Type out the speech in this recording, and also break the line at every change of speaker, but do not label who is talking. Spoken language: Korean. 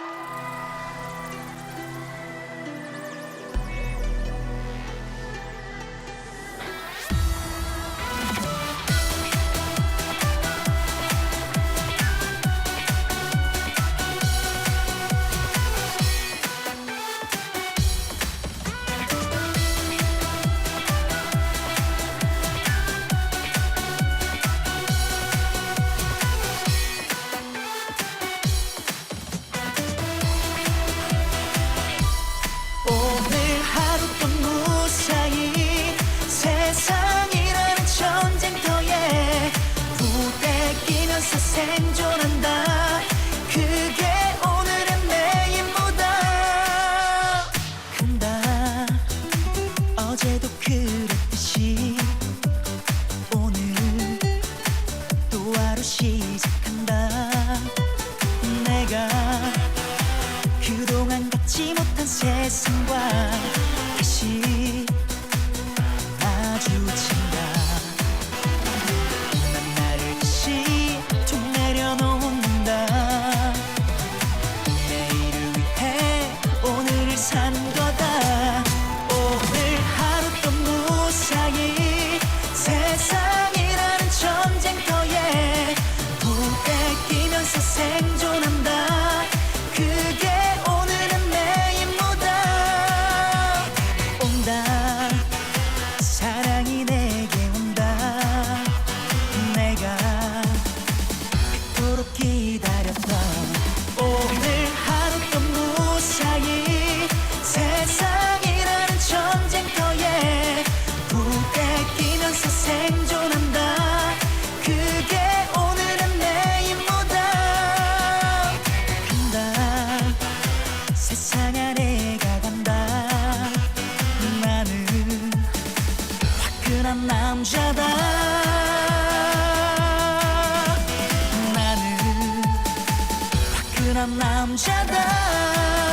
Música 생존한다. 그게 오늘의 내 임무다. 간다. 어제도 그랬듯이 오늘 또 하루 시작 세상 안에가 간다. 나는 화끈한 남자다. 나는 화끈한 남자다.